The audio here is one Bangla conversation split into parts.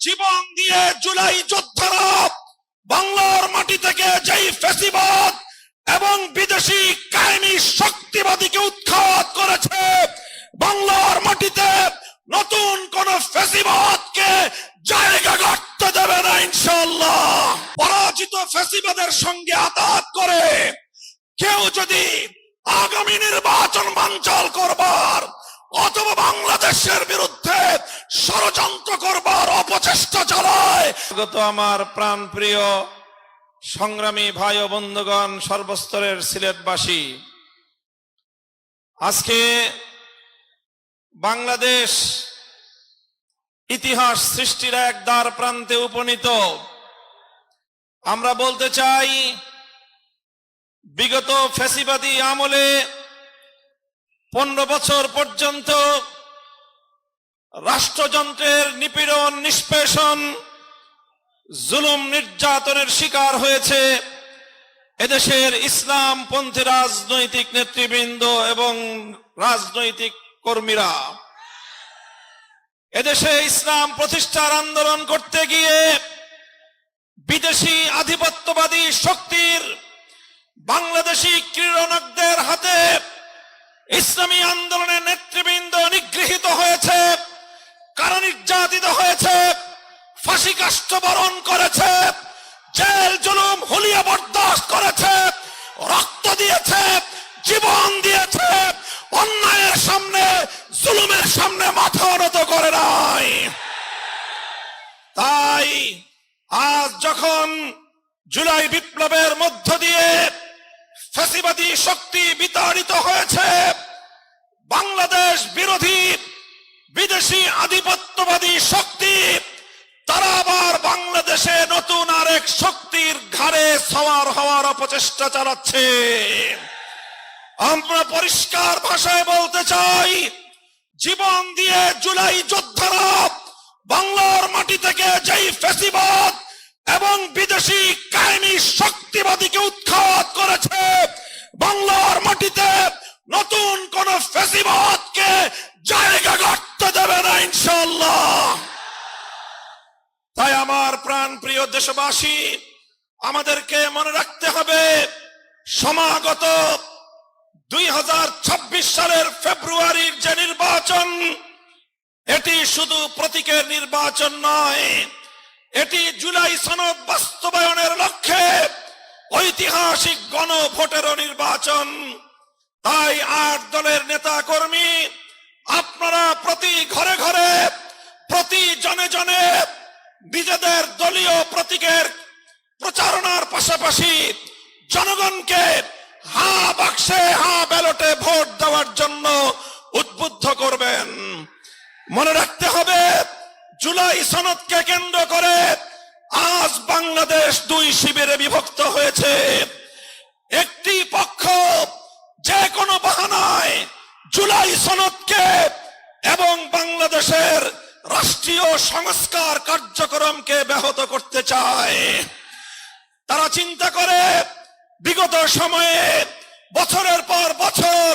জীবন দিয়ে জুলাই যোদ্ধারা বাংলার মাটি থেকে যেই ফেসিবাদ এবং বিদেশি কাহিনী শক্তিবাদীকে উৎখাত করেছে, বাংলার মাটিতে নতুন কোন ফেসিবাদকে জায়গা করতে দেবে না ইনশাল্লাহ পরাজিত ফেসিবাদের সঙ্গে আতাত করে কেউ যদি আগামী নির্বাচন বাঞ্চাল করবার অথবা বাংলাদেশের বিরুদ্ধে ষড়যন্ত্র করবার অপচেষ্টা চালায়। স্বাগত আমার প্রাণ প্রিয় সংগ্রামী ভাই ও বন্ধুগণ, সর্বস্তরের সিলেটবাসী, আজকে বাংলাদেশ ইতিহাস সৃষ্টির এক দ্বার প্রান্তে উপনীত। আমরা বলতে চাই, বিগত ফ্যাসিবাদী আমলে পনেরো বছর পর্যন্ত রাষ্ট্রযন্ত্রের নিপীড়ন, নিষ্পেষণ, জুলুম নির্যাতনের শিকার হয়েছে এদেশের ইসলাম পন্থী রাজনৈতিক নেতৃবৃন্দ এবং রাজনৈতিক কর্মীরা। এদেশে ইসলাম প্রতিষ্ঠার আন্দোলন করতে গিয়ে বিদেশি আধিপত্যবাদী শক্তির ইসলামী আন্দোলনের নেতৃবৃন্দ নিগৃহীত হয়েছে কারা নির্যাতিত হয়েছে, ফাঁসি কাষ্ট বরণ করেছে, জেল, জুলুম, হুলিয়া বরদাস্ত করেছে, রক্ত দিয়েছে, জীবন দিয়েছে, অন্যায়ের সামনে, জুলুমের সামনে মাথা নত করে নাই। তাই আজ যখন জুলাই বিপ্লবের মধ্য দিয়ে ফ্যাসিবাদী শক্তি বিতাড়িত হয়েছে বাংলাদেশ বিরোধী বিদেশি আধিপত্যবাদী শক্তি, তারা আবার বাংলাদেশে নতুন আরেক শক্তির ঘাড়ে সওয়ার হওয়ার অপচেষ্টা চালাচ্ছে। আমরা পরিষ্কার ভাষায় বলতে চাই, জীবন দিয়ে জুলাই যোদ্ধারা বাংলার মাটি থেকে যেই ফেসিবাদ এবং বিদেশি কাহিনী শক্তিবাদীকে উৎখাত করেছে, বাংলার মাটিতে নতুন কোন ফেসিবাদকে জায়গা করতে দেবে না ইনশাল্লাহ তাই আমার প্রাণ প্রিয় দেশবাসী, আমাদেরকে মনে রাখতে হবে, সমাগত দুই সালের ফেব্রুয়ারির যে নির্বাচন, এটি শুধু প্রতীকের নির্বাচন নয়, এটি জুলাই সনদ বাস্তবায়নের লক্ষ্যে ঐতিহাসিক গণভোটেরও নির্বাচন। আট দলের নেতা কর্মী, আপনারা প্রতি ঘরে ঘরে, প্রতি জনে জনে নিজেদের দলীয় প্রতীকের প্রচারণার পাশাপাশি জনগণকে হা বাক্সে, হা ব্যালটে ভোট দেওয়ার জন্য উদ্বুদ্ধ করবেন। মনে রাখতে হবে, জুলাই সনদকে কেন্দ্র করে আজ বাংলাদেশ দুই শিবিরে বিভক্ত হয়েছে। বাংলাদেশের রাষ্ট্রীয় সংস্কার কার্যক্রমকে ব্যাহত করতে চায়। তারা চিন্তা করে, বিগত সময়ে বছরের পর বছর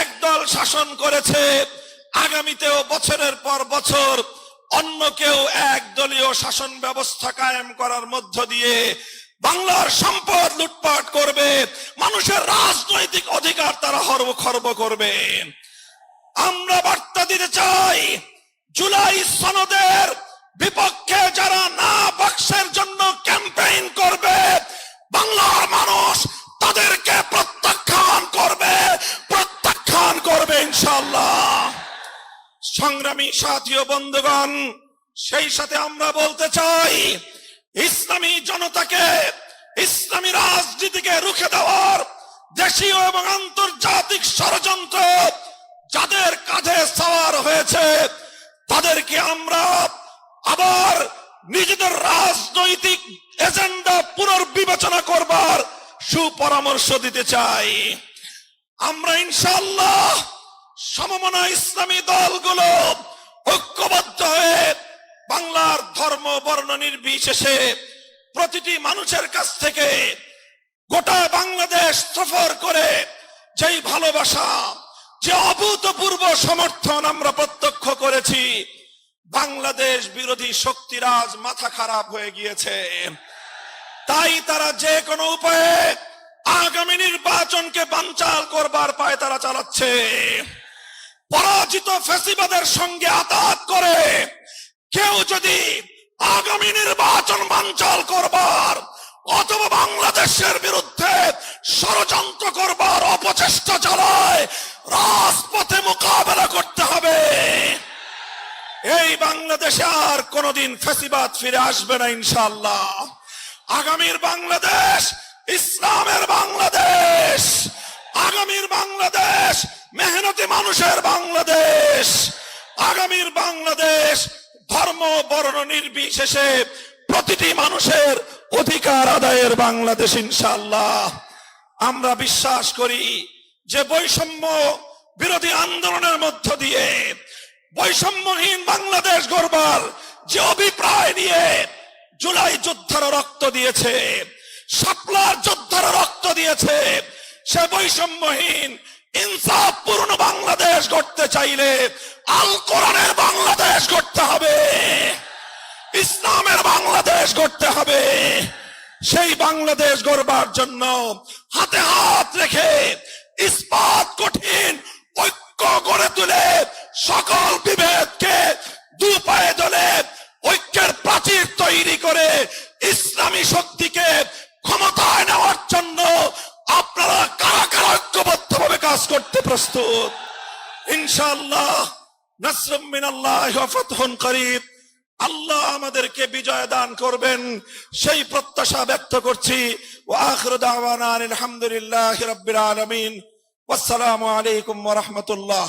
একদল শাসন করেছে, আগামীতেও বছরের পর বছর অন্য কেউ একদলীয় শাসন ব্যবস্থা কায়েম করার মধ্য দিয়ে বাংলার সম্পদ লুটপাট করবে, মানুষের রাজনৈতিক অধিকার তারা হর্ব খর্ব করবে। আমরা বার্তা দিতে চাই, জুলাই সনদের বিপক্ষে যারা না বাক্সের জন্য ক্যাম্পেইন করবে, বাংলার মানুষ তাদেরকে প্রত্যাখ্যান করবে প্রত্যাখ্যান করবে ইনশাল্লাহ সংগ্রামী সাথী বন্ধুগণ, সেই সাথে আমরা বলতে চাই, ইসলামী জনতাকে, ইসলামী রাজনীতিকে রুখে দেওয়ার দেশীয় এবং আন্তর্জাতিক ষড়যন্ত্র যাদের কাঁধে সওয়ার হয়েছে, তাদেরকে আমরা আবার নিজেদের রাজনৈতিক এজেন্ডা পুনর্বিবেচনা করবার সুপরামর্শ দিতে চাই। আমরা ইনশাল্লাহ সমমনা ইসলামী দলগুলো ঐক্যবদ্ধ হয়ে বাংলার ধর্ম, বর্ণ নির্বিশেষে প্রতিটি মানুষের কাছ থেকে গোটা বাংলাদেশ সফর করে যেই ভালোবাসা যে অভূতপূর্ব সমর্থন আমরা প্রত্যক্ষ করেছি, বাংলাদেশ বিরোধী শক্তিরাজ মাথা খারাপ হয়ে গিয়েছে। তাই তারা যে কোনো উপায়ে আগামী নির্বাচনকে বানচাল করবার পায় তারা চালাচ্ছে। পরাজিত ফেসিবাদের সঙ্গে আতাত করে কেউ যদি আগামী নির্বাচন বানচাল করবার অথবা বাংলাদেশের বিরুদ্ধে ষড়যন্ত্র করবার অপচেষ্টা চালায় রাজপথে মোকাবেলা করতে হবে। এই বাংলাদেশে আর কোনদিন ফেসিবাদ ফিরে আসবে না ইনশাল্লাহ আগামীর বাংলাদেশ, ইসলামের বাংলাদেশ, আগামীর বাংলাদেশ, মেহনতি মানুষের বাংলাদেশ, আগামীর বাংলাদেশ, ধর্ম, বর্ণ, নির্বিশেষে প্রতিটি মানুষের অধিকার আদায়ের বাংলাদেশ ইনশাল্লাহ আমরা বিশ্বাস করি যে বৈষম্য বিরোধী আন্দোলনের মধ্য দিয়ে বৈষম্যহীন বাংলাদেশ গড়বার যে অভিপ্রায় নিয়ে জুলাই যোদ্ধারা রক্ত দিয়েছে, শাপলার যোদ্ধারা রক্ত দিয়েছে, সে বৈষম্যহীন, ইনসাফপূর্ণ বাংলাদেশ গড়তে চাইলে আল কোরআনের বাংলাদেশ গড়তে হবে, ইসলামের বাংলাদেশ গড়তে হবে। সেই বাংলাদেশ গড়বার জন্য হাতে হাত রেখে ইস্পাত কঠিন, ঐক্য গড়ে তুলে সকল বিভেদকে দু পায়ে দলে ঐক্যের প্রাচীর তৈরি করে ইসলামী শক্তিকে ক্ষমতায় নেওয়ার জন্য আপনারা কারা কারা ঐক্যবদ্ধভাবে কাজ করতে প্রস্তুত? ইনশাল্লাহ নাসরুম মিনাল্লাহ ফাতহুন করিব। আল্লাহ আমাদেরকে বিজয় দান করবেন। সেই প্রত্যাশা ব্যক্ত করছি। আলহামদুলিল্লাহ রবিল আলমিন। আসসালামু আলাইকুম রহমতুল্লাহ।